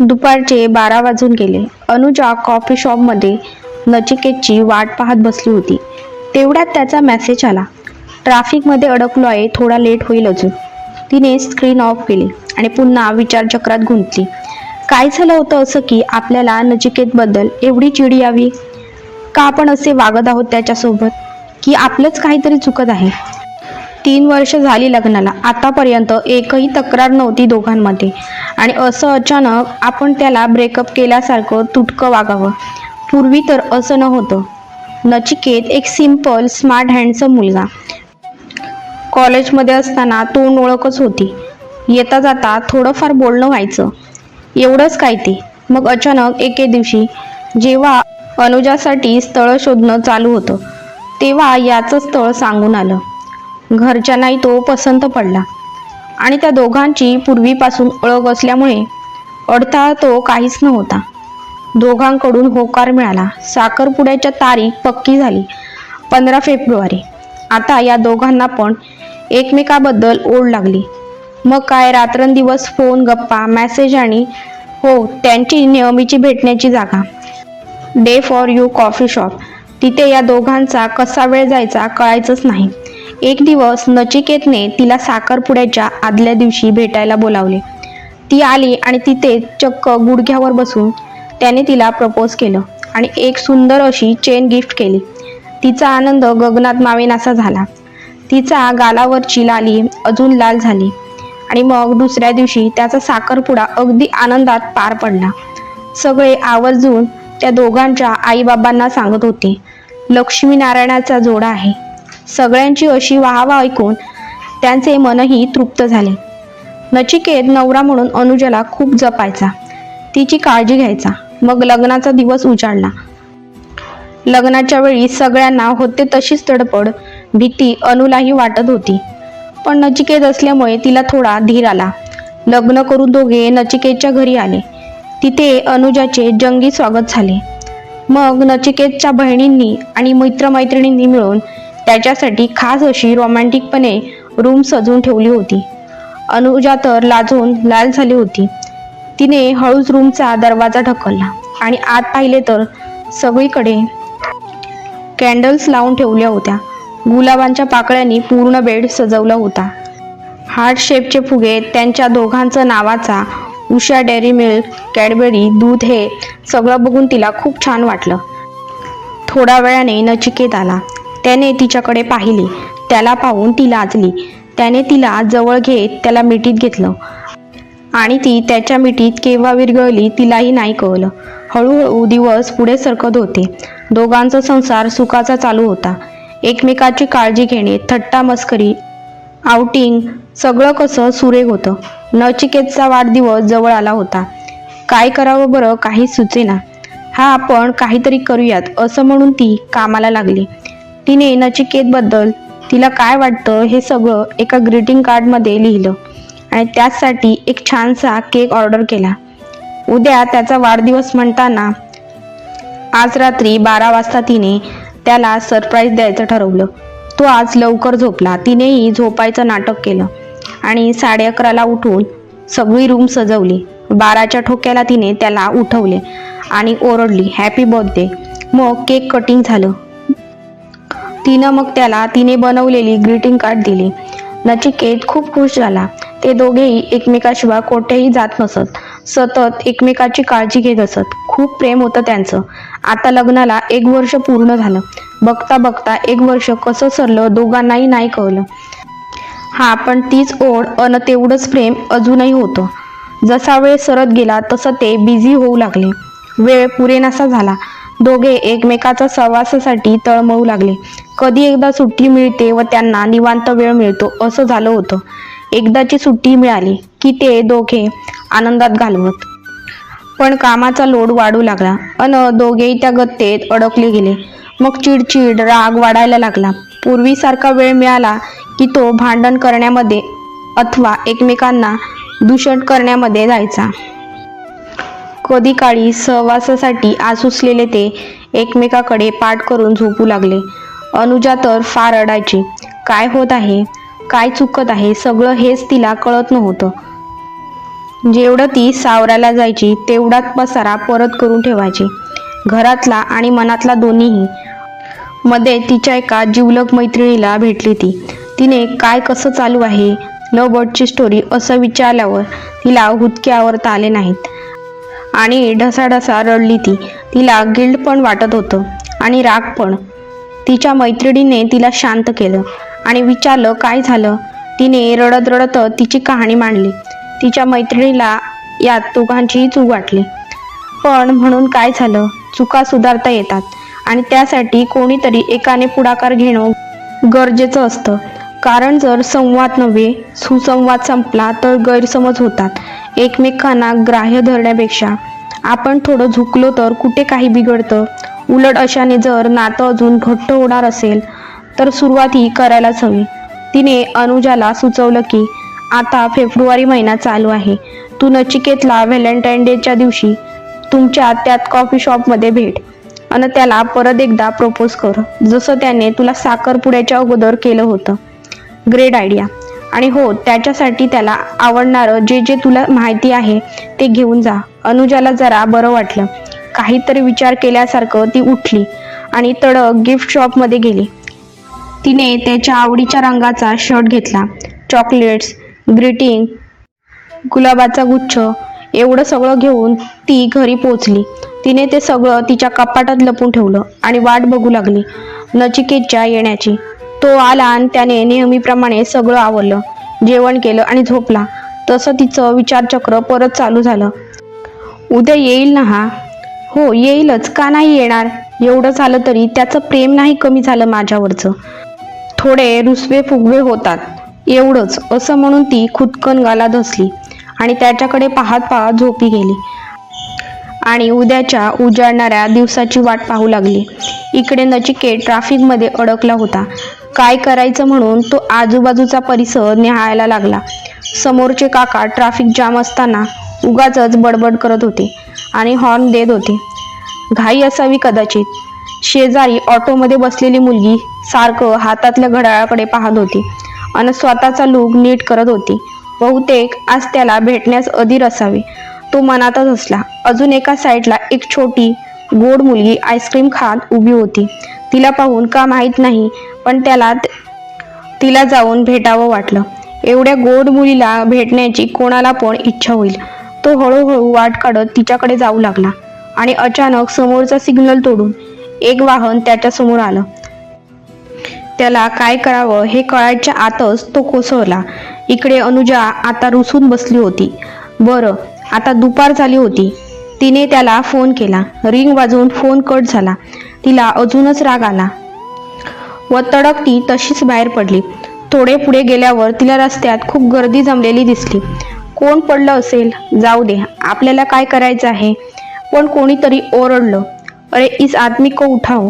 दुपारचे बारा वाजून गेले. अनुजा कॉफी शॉपमध्ये नचिकेतची वाट पाहत बसली होती. तेवढ्यात त्याचा मेसेज आला. ट्रॅफिकमध्ये अडकलो आहे थोडा लेट होईल अजून. तिने स्क्रीन ऑफ केली आणि पुन्हा विचारचक्रात गुंतली. काय झालं होतं असं की आपल्याला नचिकेतबद्दल एवढी चिडी यावी? का आपण असे वागत आहोत त्याच्यासोबत? की आपलंच काहीतरी चुकत आहे? तीन वर्ष झाली लग्नाला. आतापर्यंत एकही तक्रार नव्हती दोघांमध्ये. आणि असं अचानक आपण त्याला ब्रेकअप केल्यासारखं तुटकं वागावं. पूर्वी तर असं न होतं नचिकेत एक सिंपल स्मार्ट हँडसम मुलगा. कॉलेजमध्ये असताना तोंड ओळखच होती. येता जाता थोडंफार बोलणं व्हायचं. एवढंच काय ते? मग अचानक एके दिवशी जेव्हा अनुजासाठी स्थळ शोधणं चालू होतं तेव्हा याचं स्थळ सांगून आलं. घरच्यांनाही तो पसंत पडला. आणि त्या दोघांची पूर्वीपासून ओळख असल्यामुळे अडथळा तो काहीच नव्हता. दोघांकडून होकार मिळाला. साखरपुड्याच्या तारीख पक्की झाली पंधरा फेब्रुवारी. आता या दोघांना पण एकमेकाबद्दल ओढ लागली. मग काय रात्रंदिवस फोन गप्पा मॅसेज आणि हो त्यांची नेहमीची भेटण्याची जागा. Day for you coffee shop. तिथे या दोघांचा कसा वेळ जायचा कळायचंच नाही. एक दिवस नचिकेतने तिला साखरपुड्याच्या आदल्या दिवशी भेटायला बोलावले. ती आली आणि तिथे चक्क गुडघ्यावर बसून त्याने तिला प्रपोज केलं आणि एक सुंदर अशी चेन गिफ्ट केली. तिचा आनंद गगनात मावेनासा झाला. तिचा गालावरची लाली अजून लाल झाली आणि मग दुसऱ्या दिवशी त्याचा साखरपुडा अगदी आनंदात पार पडला. सगळे आवर्जून त्या दोघांच्या आईबाबांना सांगत होते लक्ष्मीनारायणाचा जोडा आहे. सगळ्यांची अशी वाहवा ऐकून त्यांचे मनही तृप्त झाले. नचिकेत नवरा म्हणून अनुजाला खूप जपायचा. तिची काळजी घ्यायचा. मग लग्नाचा दिवस उजाडला. लग्नाच्या वेळी सगळ्यांना होते तशीच तडपड भीती अनुलाही वाटत होती. पण नचिकेत असल्यामुळे तिला थोडा धीर आला. लग्न करून दोघे नचिकेतच्या घरी आले. तिथे अनुजाचे जंगी स्वागत झाले. मग नचिकेतच्या बहिणींनी आणि मित्रमैत्रिणींनी मिळून त्याच्यासाठी खास अशी रोमॅन्टिकपणे रूम सजवून ठेवली होती. अनुजा तर लाजून लाल झाली होती. तिने हळूच रूमचा दरवाजा ढकलला आणि आत पाहिले तर सगळीकडे कॅन्डल्स लावून ठेवल्या होत्या. गुलाबांच्या पाकळ्यांनी पूर्ण बेड सजवला होता. हार्ट शेपचे फुगे त्यांच्या दोघांचं नावाचा उषा डेअरी मिल्क कॅडबरी दूध हे सगळं बघून तिला खूप छान वाटलं. थोड्या वेळाने नचिकेत आला. त्याने तिच्याकडे पाहिले. त्याला पाहून ती लाजली. त्याने तिला जवळ घेत त्याला मिठीत घेतलं. आणि ती त्याच्या मिठीत केव्हा विरघळली तिलाही नाही कळलं. हळूहळू दिवस पुढे सरकत होते. दोघांचा संसार सुखाचा चालू होता. एकमेकाची काळजी घेणे थट्टा मस्करी आउटिंग सगळं कसं सुरेख होतं. नचिकेतचा वाढदिवस जवळ आला होता. काय करावं बरं काही सुचेना. हा आपण काहीतरी करूयात असं म्हणून ती कामाला लागली. तिने नचिकेतबद्दल तिला काय वाटतं हे सगळं एका ग्रीटिंग कार्डमध्ये लिहिलं. आणि त्याचसाठी एक छानसा केक ऑर्डर केला. उद्या त्याचा वाढदिवस म्हणताना आज रात्री बारा वाजता तिने त्याला सरप्राईज द्यायचं ठरवलं. तो आज लवकर झोपला. तिनेही झोपायचं नाटक केलं. आणि साडे अकराला उठून सगळी रूम सजवली. बाराच्या ठोक्याला तिने त्याला उठवले आणि ओरडली हॅपी बर्थडे मग केक कटिंग झालं. तिनं मग त्याला तिने बनवलेली ग्रीटिंग कार्ड दिली. नचिकेत खूप खुश झाला. ते दोघेही एकमेकाशिवाय कोठेही जात नसत. सतत एकमेकाची काळजी घेत असत. खूप प्रेम होतं त्यांचं. आता लग्नाला एक वर्ष पूर्ण झालं. बघता बघता एक वर्ष कसं सरलं दोघांनाही नाही कळलं. हा पण तीच ओढ अन तेवढंच प्रेम अजूनही होतं. जसा वेळ सरत गेला तसं ते बिझी होऊ लागले. वेळ पुरेनासा झाला. दोघे एकमेकाचा सहवासासाठी तळमळू लागले. कधी एकदा सुट्टी मिळते व त्यांना निवांत वेळ मिळतो असं झालं होतं. एकदाची सुट्टी मिळाली की ते दोघे आनंदात घालवत. पण कामाचा लोड वाढू लागला अन दोघेही त्या गत्तेत अडकले गेले. मग चिडचिड राग वाढायला लागला. पूर्वीसारखा वेळ मिळाला की तो भांडण करण्यामध्ये अथवा एकमेकांना दूषण करण्यामध्ये जायचा. कधी काळी सहवासासाठी आसुसलेले ते एकमेकाकडे पाठ करून झोपू लागले. अनुजा तर फार अडायची काय होत आहे? काय चुकत आहे? सगळं हेच तिला कळत नव्हतं. जेवढं ती सावरायला जायची तेवढाच पसारा परत करून ठेवायची. घरातला आणि मनातला दोन्हीही. मध्ये तिच्या एका जिवलग मैत्रिणीला भेटली ती. तिने काय कसं चालू आहे? लव बर्डची स्टोरी असं विचारल्यावर तिला हुदके आवरता आले नाहीत. आणि ढसाढसा रडली ती. तिला गिल्ड पण वाटत होतं आणि राग पण. तिच्या मैत्रिणीने तिला शांत केलं आणि विचारलं काय झालं? तिने रडत रडत तिची कहाणी मांडली. तिच्या मैत्रिणीला यात दोघांचीही चूक वाटली. पण म्हणून काय झालं? चुका सुधारता येतात आणि त्यासाठी कोणीतरी एकाने पुढाकार घेणं गरजेचं असतं. कारण जर संवाद नव्हे सुसंवाद संपला तर गैरसमज होतात. एकमेकांना ग्राह्य धरण्यापेक्षा आपण थोडं झुकलो तर कुठे काही बिघडतं? उलट अशाने जर नातं अजून घट्ट होणार असेल तर सुरुवात ही करायलाच हवी. तिने अनुजाला सुचवलं की आता फेब्रुवारी महिना चालू आहे. तू नचिकेतला व्हॅलेंटाईन डेच्या दिवशी तुमच्या त्यात कॉफी शॉपमध्ये भेट आणि त्याला परत एकदा प्रपोज कर. जसं त्याने तुला साखरपुड्याच्या अगोदर केलं होतं. ग्रेट आयडिया आणि हो त्याच्यासाठी त्याला आवडणारं जे जे तुला माहिती आहे ते घेऊन जा. अनुजाला जरा बरं वाटलं. काहीतरी विचार केल्यासारखं ती उठली आणि तडक गिफ्ट शॉपमध्ये गेली. तिने त्याच्या आवडीच्या रंगाचा शर्ट घेतला. चॉकलेट्स ग्रीटिंग गुलाबाचा गुच्छ एवढं सगळं घेऊन ती घरी पोचली तिने ते सगळं तिच्या कपाटात लपून ठेवलं आणि वाट बघू लागली नचिकेतच्या येण्याची. तो आला आणि त्याने नेहमीप्रमाणे सगळं आवरलं. जेवण केलं आणि झोपला. तसं तिचं विचारचक्र परत चालू झालं. उद्या येईल ना हा? हो येईलच. का नाही येणार? एवढं झालं तरी त्याचं प्रेम नाही कमी झालं माझ्यावरचं. थोडे रुसवे फुगवे होतात. एवढंच. असं म्हणून ती खुदकन गाला धसली आणि त्याच्याकडे पाहत पाहत झोपी गेली. आणि उद्याच्या उजाडणाऱ्या दिवसाची वाट पाहू लागली. इकडे नचिकेत ट्रॅफिकमध्ये अडकला होता. काय करायचं म्हणून तो आजूबाजूचा परिसर निहाळायला लागला. समोरचे काका ट्रॅफिक जाम असताना उगाच बडबड करत होते आणि हॉर्न देत होते. घाई असावी कदाचित. शेजारी ऑटोमध्ये बसलेली मुलगी सारखं हातातल्या घड्याळाकडे पाहत होती आणि स्वतःचा लूक नीट करत होती. बहुतेक आज त्याला भेटण्यास अधीर असावे. तो मनातच असला अजून एका साईडला एक छोटी गोड मुलगी आईस्क्रीम खात उभी होती. तिला पाहून का माहीत नाही पण त्याला तिला जाऊन भेटावं वाटलं. एवढ्या गोड मुलीला भेटण्याची कोणाला पण इच्छा होईल. तो हळूहळू वाट काढत तिच्याकडे जाऊ लागला आणि अचानक समोरचा सिग्नल तोडून एक वाहन त्याच्यासमोर आलं. त्याला काय करावं हे कळायच्या आतच तो कोसळला. इकडे अनुजा आता रुसून बसली होती. बरं आता दुपार झाली होती. तिने त्याला फोन केला. रिंग वाजवून फोन कट झाला. तिला अजूनच राग आला. व तडक ती तशीच बाहेर पडली. थोडे पुढे गेल्यावर तिला रस्त्यात खूप गर्दी जमलेली दिसली. कोण पडलं असेल? जाऊ दे. आपल्याला काय करायचं आहे? पण कोणीतरी ओरडलं. अरे इस आदमी को उठाव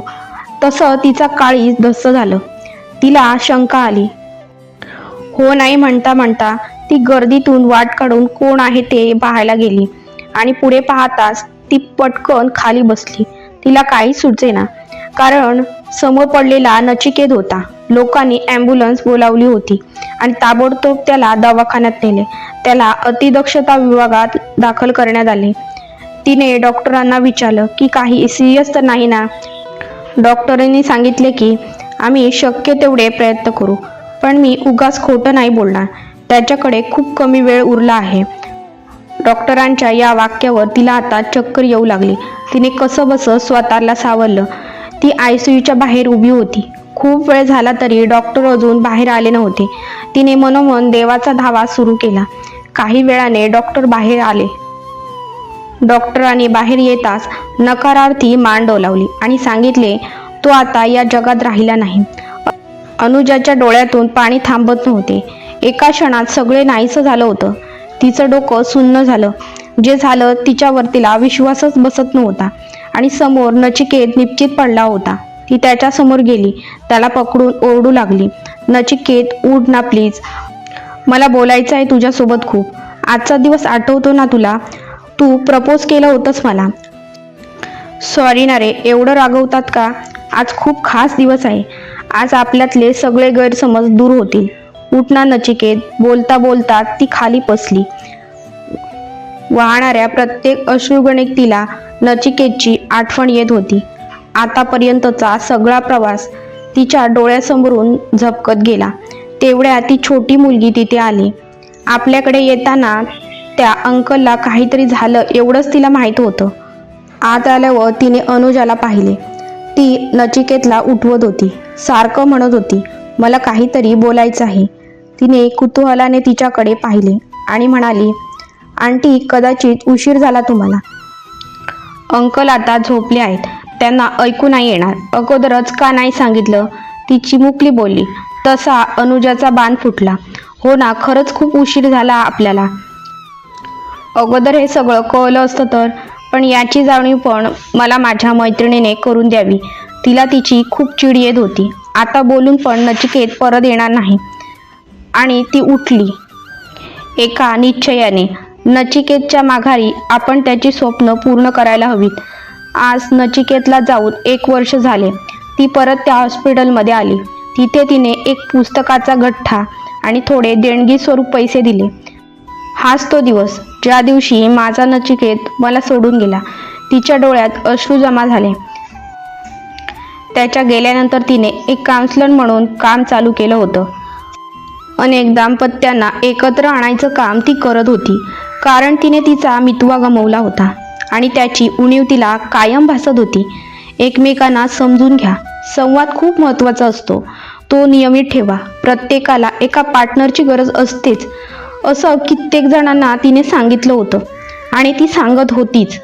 तसं तिचा काळी धस्स झालं. तिला शंका आली. हो नाही म्हणता म्हणता ती गर्दीतून वाट काढून कोण आहे ते पाहायला गेली. आणि पुढे पाहताच ती पटकन खाली बसली. तिला काही सुचेना कारण समोर पडलेला नचिकेत होता. लोकांनी ॲम्ब्युलन्स बोलावली होती आणि ताबडतोब त्याला दवाखान्यात नेले. त्याला अतिदक्षता विभागात दाखल करण्यात आले. तिने डॉक्टरांना विचारलं की काही सिरियस तर नाही ना? डॉक्टरांनी सांगितले की आम्ही शक्य तेवढे प्रयत्न करू. पण मी उगाच खोटं नाही बोलणार. त्याच्याकडे खूप कमी वेळ उरला आहे. डॉक्टरांच्या या वाक्यावर तिला आता चक्कर येऊ लागली. तिने कसं बसं स्वतःला सावरलं. ती आय सी यूच्या बाहेर उभी होती. खूप वेळ झाला तरी डॉक्टर अजून बाहेर आले नव्हते. तिने मनोमन देवाचा धावा सुरू केला. काही वेळाने डॉक्टर बाहेर आले. डॉक्टरांनी बाहेर येताच नकारार्थी मान डोलावली आणि सांगितले तो आता या जगात राहिला नाही. अनुजाच्या डोळ्यातून पाणी थांबत नव्हते. एका क्षणात सगळे नाहीसं झालं होतं. तिचं डोकं सुन्न झालं. जे झालं तिच्यावर तिला विश्वासच बसत नव्हता. आणि समोर नचिकेत निश्चित पडला होता. ती त्याच्यासमोर गेली. त्याला पकडून ओरडू लागली. नचिकेत उठ ना प्लीज मला बोलायचं आहे तुझ्यासोबत खूप. आजचा दिवस आठवतो ना तुला? तू प्रपोज केलं होतंस मला. सॉरी ना रे. एवढं रागवतात का? आज खूप खास दिवस आहे. आज आपल्यातले सगळे गैरसमज दूर होतील. उठना नचिकेत बोलता बोलता ती खाली पसली. वाहणाऱ्या प्रत्येक अश्रुगणिक तिला नचिकेतची आठवण येत होती. आतापर्यंतचा सगळा प्रवास तिच्या डोळ्यासमोरून झपकत गेला. तेवढ्या ती छोटी मुलगी तिथे आली. आपल्याकडे येताना त्या अंकलला काहीतरी झालं एवढंच तिला माहीत होतं. आत आल्यावर तिने अनुजाला पाहिले. ती नचिकेतला उठवत होती. सारखं म्हणत होती मला काहीतरी बोलायचं आहे. तिने कुतूहलाने तिच्याकडे पाहिले आणि म्हणाली आंटी कदाचित उशीर झाला तुम्हाला. अंकल आता झोपले आहेत. त्यांना ऐकू नाही येणार. अगोदरच का नाही सांगितलं? ती चिमुकली बोलली. तसा अनुजाचा बाण फुटला. हो ना खरंच खूप उशीर झाला आपल्याला. अगोदर हे सगळं कळलं असतं तर. पण याची जाणीव पण मला माझ्या मैत्रिणीने करून द्यावी. तिला तिची खूप चिड येत होती. आता बोलून पण नचिकेत परत येणार नाही. आणि ती उठली. एका निश्चयाने नचिकेतच्या माघारी आपण त्याची स्वप्न पूर्ण करायला हवीत. आज नचिकेतला जाऊन एक वर्ष झाले. ती परत त्या हॉस्पिटलमध्ये आली. तिथे तिने एक पुस्तकाचा गठ्ठा आणि थोडे देणगी स्वरूप पैसे दिले. हाच तो दिवस ज्या दिवशी माझा नचिकेत मला सोडून गेला. तिच्या डोळ्यात अश्रू जमा झाले. त्याच्या गेल्यानंतर तिने एक काउन्सलर म्हणून काम चालू केलं होतं. अनेक दाम्पत्यांना एकत्र आणायचं काम ती करत होती. कारण तिने तिचा मितवा गमवला होता आणि त्याची उणीव तिला कायम भासत होती. एकमेकांना समजून घ्या. संवाद खूप महत्त्वाचा असतो. तो नियमित ठेवा. प्रत्येकाला एका पार्टनरची गरज असतेच. असं कित्येक जणांना तिने सांगितलं होतं आणि ती सांगत होतीच.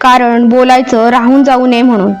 कारण बोलायचं राहून जाऊ नये म्हणून.